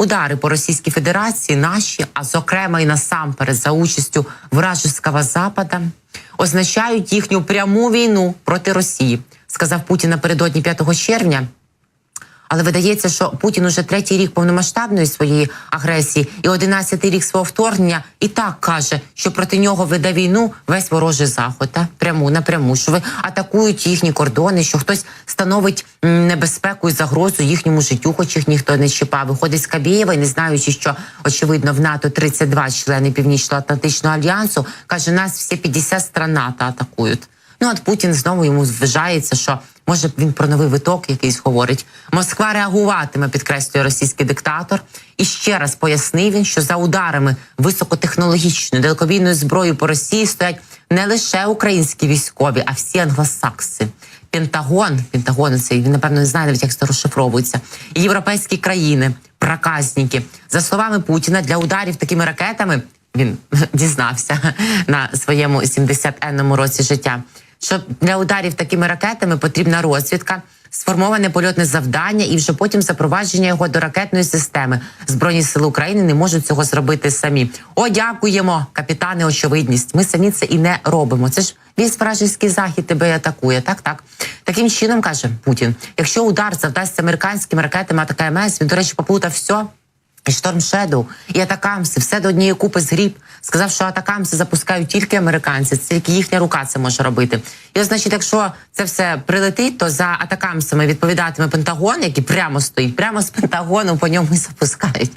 Удари по Російській Федерації наші, а зокрема і насамперед за участю вражеского Запада, означають їхню пряму війну проти Росії, сказав Путін напередодні 5 червня. Але видається, що Путін уже третій рік повномасштабної своєї агресії і одинадцятий рік свого вторгнення і так каже, що проти нього веде війну весь ворожий заход, та пряму напряму, що ви атакують їхні кордони, що хтось становить небезпеку і загрозу їхньому життю, хоч їх ніхто не чіпав. Виходить з Кабєєва, і не знаючи, що очевидно в НАТО 32 члени Північно-Атлантичного альянсу, каже, нас всі 50 стран НАТО атакують. Ну от Путін знову йому вважається, що може він про новий виток якийсь говорить. Москва реагуватиме, підкреслює російський диктатор. І ще раз пояснив він, що за ударами високотехнологічної далекобійної зброї по Росії стоять не лише українські військові, а всі англосакси. Пентагон, Пентагон цей він напевно не знає навіть, як це розшифровується. Європейські країни, проказники. За словами Путіна, для ударів такими ракетами він дізнався на своєму 70-енному році життя. Що для ударів такими ракетами потрібна розвідка, сформоване польотне завдання і вже потім запровадження його до ракетної системи. Збройні сили України не можуть цього зробити самі. О, дякуємо, капітани. Очевидність. Ми самі це і не робимо. Це ж весь вражеський захід тебе атакує. Так, так. Таким чином каже Путін: якщо удар завдасться американськими ракетами АТКМС, він, до речі, поплутав все. І Шторм Шедоу, і Атакамси, все до однієї купи згріб. Сказав, що Атакамси запускають тільки американці, тільки їхня рука це може робити. І ось, значить, якщо це все прилетить, то за Атакамсами відповідатиме Пентагон, який прямо стоїть, прямо з Пентагону по ньому і запускають.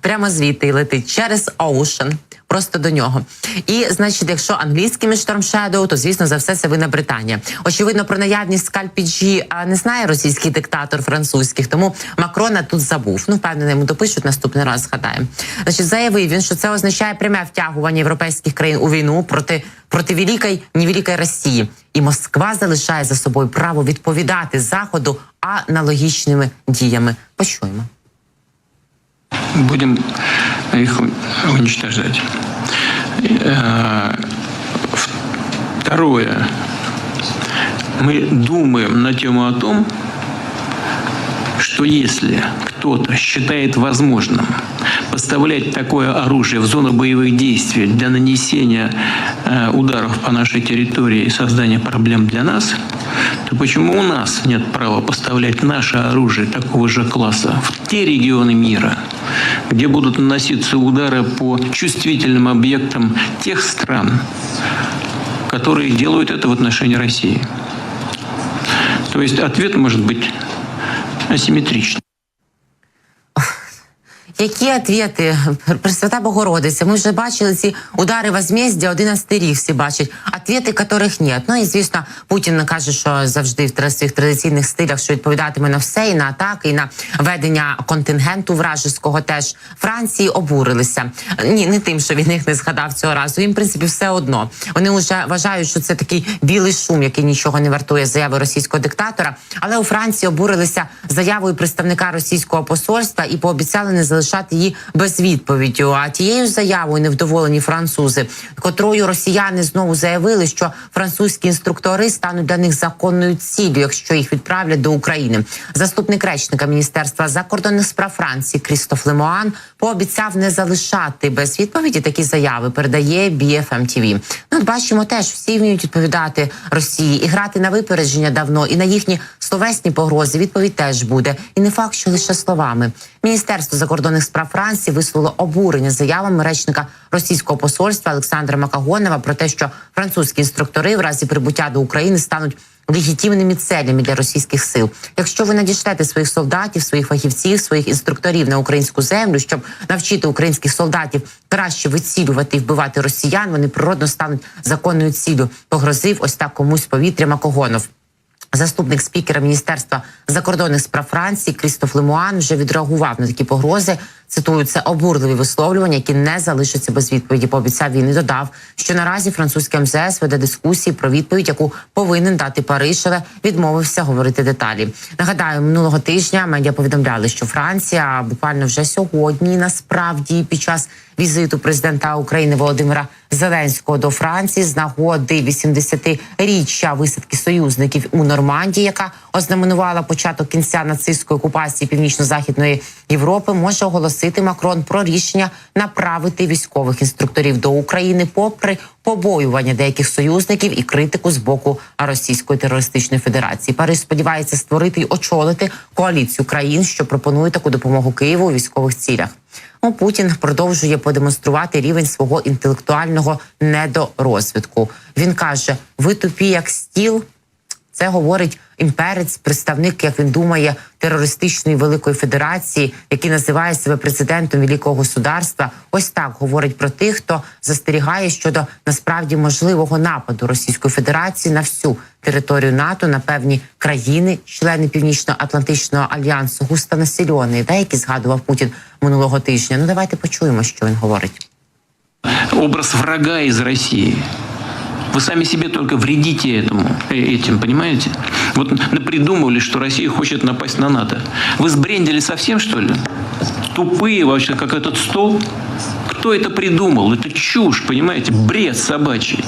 Прямо звідти і летить через Ocean, просто до нього. І значить, якщо англійськими Shadow, то звісно за все це вина Британія. Очевидно, про наявність скальпіджі не знає російський диктатор французьких, тому Макрона тут забув. Ну, впевнений, йому допишуть наступний раз. Згадаємо. Значить, заявив він, що це означає пряме втягування європейських країн у війну проти проти великої невеликої Росії, і Москва залишає за собою право відповідати заходу аналогічними діями. Почуємо. будем их уничтожать. Э, Второе. Мы думаем на тему о том, что если кто-то считает возможным поставлять такое оружие в зону боевых действий для нанесения э, ударов по нашей территории и создания проблем для нас, то почему у нас нет права поставлять наше оружие такого же класса в те регионы мира, где будут наноситься удары по чувствительным объектам тех стран, которые делают это в отношении России? То есть ответ может быть асимметричный. Які ответи? Пресвята Богородиця, ми вже бачили ці удари возмездя, 11 рік всі бачать, ответи яких нет. Ну і звісно, Путін каже, що завжди в своїх традиційних стилях, що відповідатиме на все, і на атаки, і на ведення контингенту вражеського теж Франції обурилися. Ні, не тим, що він їх не згадав цього разу. Їм, в принципі, все одно. Вони вже вважають, що це такий білий шум, який нічого не вартує заяви російського диктатора. Але у Франції обурилися заявою представника російського посольства і пообіцяли не залишати її без відповіді. А тією заявою невдоволені французи, котрою росіяни знову заявили, що французькі інструктори стануть для них законною ціллю, якщо їх відправлять до України. Заступник речника міністерства закордонних справ Франції Крістоф Лемоан пообіцяв не залишати без відповіді такі заяви. Передає BFM TV. Ну, бачимо, теж всі вміють відповідати Росії і грати на випередження давно, і на їхні словесні погрози відповідь теж буде. І не факт, що лише словами. Міністерство закордонних справ Франції висловило обурення заявами речника російського посольства Олександра Макагонова про те, що французькі інструктори в разі прибуття до України стануть легітимними целями для російських сил. Якщо ви надішлете своїх солдатів, своїх фахівців, своїх інструкторів на українську землю, щоб навчити українських солдатів краще вицілювати і вбивати росіян, вони природно стануть законною ціллю. Погрозив ось так комусь повітря Макогонов. Заступник спікера міністерства закордонних справ Франції Крістоф Лемуан вже відреагував на такі погрози. Цитую, це обурливі висловлювання, які не залишаться без відповіді. Пообіцяв він і додав, що наразі французьке МЗС веде дискусії про відповідь, яку повинен дати Париж, але відмовився говорити деталі. Нагадаю, минулого тижня медіа повідомляли, що Франція буквально вже сьогодні, насправді, під час візиту президента України Володимира Зеленського до Франції з нагоди 80-річчя висадки союзників у Нормандії, яка ознаменувала початок кінця нацистської окупації північно-західної Європи, може оголосити Макрон про рішення направити військових інструкторів до України, попри побоювання деяких союзників і критику з боку Російської терористичної федерації. Париж сподівається створити й очолити коаліцію країн, що пропонують таку допомогу Києву у військових цілях. Ну, Путін продовжує продемонструвати рівень свого інтелектуального недорозвитку. Він каже: ви тупі як стіл. Це говорить імперець, представник, як він думає, терористичної великої федерації, який називає себе президентом великого государства. Ось так говорить про тих, хто застерігає щодо насправді можливого нападу Російської Федерації на всю територію НАТО на певні країни, члени Північно-Атлантичного альянсу, густонаселені, деякі згадував Путін минулого тижня. Ну давайте почуємо, що він говорить. Образ врага из России. Вы сами себе только вредите этому, э, этим, понимаете? Вот напридумывали, что Россия хочет напасть на НАТО. Вы сбрендили совсем, что ли? Тупые вообще, как этот стол? Кто это придумал? Это чушь, понимаете? Бред собачий.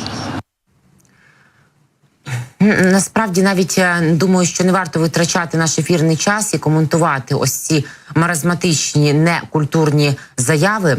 М, Насправді навіть е, думаю, що не варто витрачати наш ефірний час і коментувати ось ці маразматичні некультурні заяви